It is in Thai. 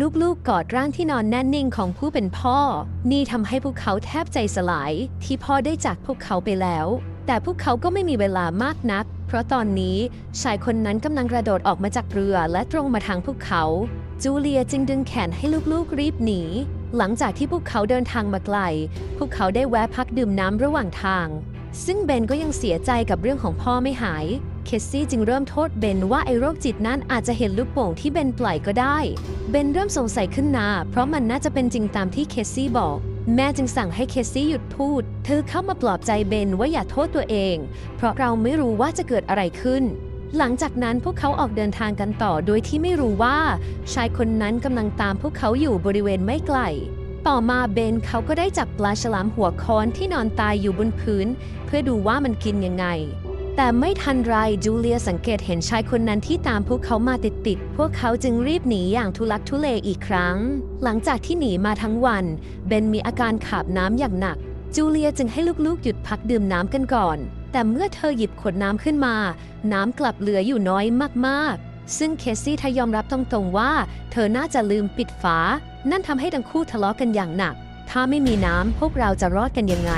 ลูกๆกอดร่างที่นอนแน่นนิ่งของผู้เป็นพ่อ นี่ทำให้พวกเขาแทบใจสลาย ที่พ่อได้จากพวกเขาไปแล้ว แต่พวกเขาก็ไม่มีเวลามากนัก เพราะตอนนี้ชายคนนั้นกำลังกระโดดออกมาจากเรือและตรงมาทางพวกเขา จูเลียจึงดึงแขนให้ลูกๆรีบหนี หลังจากที่พวกเขาเดินทางมาไกล พวกเขาได้แวะพักดื่มน้ำระหว่างทาง ซึ่งเบนก็ยังเสียใจกับเรื่องของพ่อไม่หาย เคสซี่จึงเริ่มโทษเบนว่าไอ้โรคจิตนั้นอาจจะเห็นลูกโป่งที่เบนปล่อยก็ได้ เบนเริ่มสงสัยขึ้นนา เพราะมันน่าจะเป็นจริงตามที่เคสซี่บอกแม่จึงสั่งให้เคสซี่หยุดพูด เธอเข้ามาปลอบใจเบนว่าอย่าโทษตัวเอง เพราะเราไม่รู้ว่าจะเกิดอะไรขึ้น หลังจากนั้นพวกเขาออกเดินทางกันต่อโดยที่ไม่รู้ว่า ชายคนนั้นกำลังตามพวกเขาอยู่บริเวณไม่ไกล ต่อมาเบนเขาก็ได้จับปลาฉลามหัวค้อนที่นอนตายอยู่บนพื้น เพื่อดูว่ามันกินยังไง แต่ไม่ทันไรจูเลียสังเกตเห็นชายคนนั้นที่ตามพวกเขามาติดๆ พวกเขาจึงรีบหนีอย่างทุลักทุเลอีกครั้ง หลังจากที่หนีมาทั้งวัน เบนมีอาการขาบน้ำอย่างหนัก จูเลียจึงให้ลูกๆ หยุดพักดื่มน้ำกันก่อน แต่เมื่อเธอหยิบขวดน้ำขึ้นมา น้ำกลับเหลืออยู่น้อยมากๆ ซึ่งเคซี่ทยอมรับตรงๆว่า เธอน่าจะลืมปิดฝา นั่นทำให้ทั้งคู่ทะเลาะกันอย่างหนัก ถ้าไม่มีน้ำพวกเราจะรอดกันยังไง